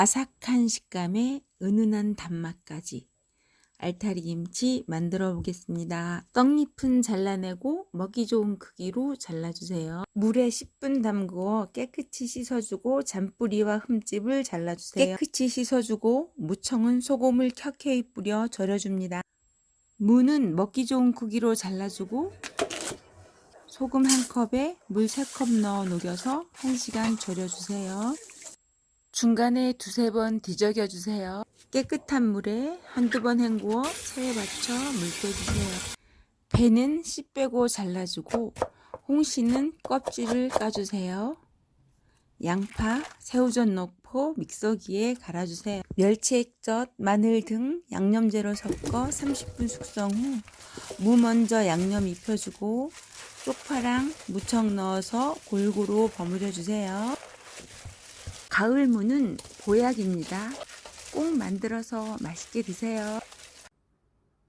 아삭한 식감에 은은한 단맛까지 알타리 김치 만들어 보겠습니다. 떡잎은 잘라내고 먹기 좋은 크기로 잘라주세요. 물에 10분 담그어 깨끗이 씻어주고 잔뿌리와 흠집을 잘라주세요. 깨끗이 씻어주고 무청은 소금을 켜켜이 뿌려 절여줍니다. 무는 먹기 좋은 크기로 잘라주고 소금 한 컵에 물 3컵 넣어 녹여서 1시간 절여주세요. 중간에 두세 번 뒤적여 주세요. 깨끗한 물에 한두 번 헹구어 체에 받쳐 물 빼주세요. 배는 씨 빼고 잘라주고 홍시는 껍질을 까주세요. 양파, 새우젓 넣고 믹서기에 갈아주세요. 멸치 액젓, 마늘 등 양념재로 섞어 30분 숙성 후 무 먼저 양념 입혀주고 쪽파랑 무청 넣어서 골고루 버무려 주세요. 가을 무는 보약입니다. 꼭 만들어서 맛있게 드세요.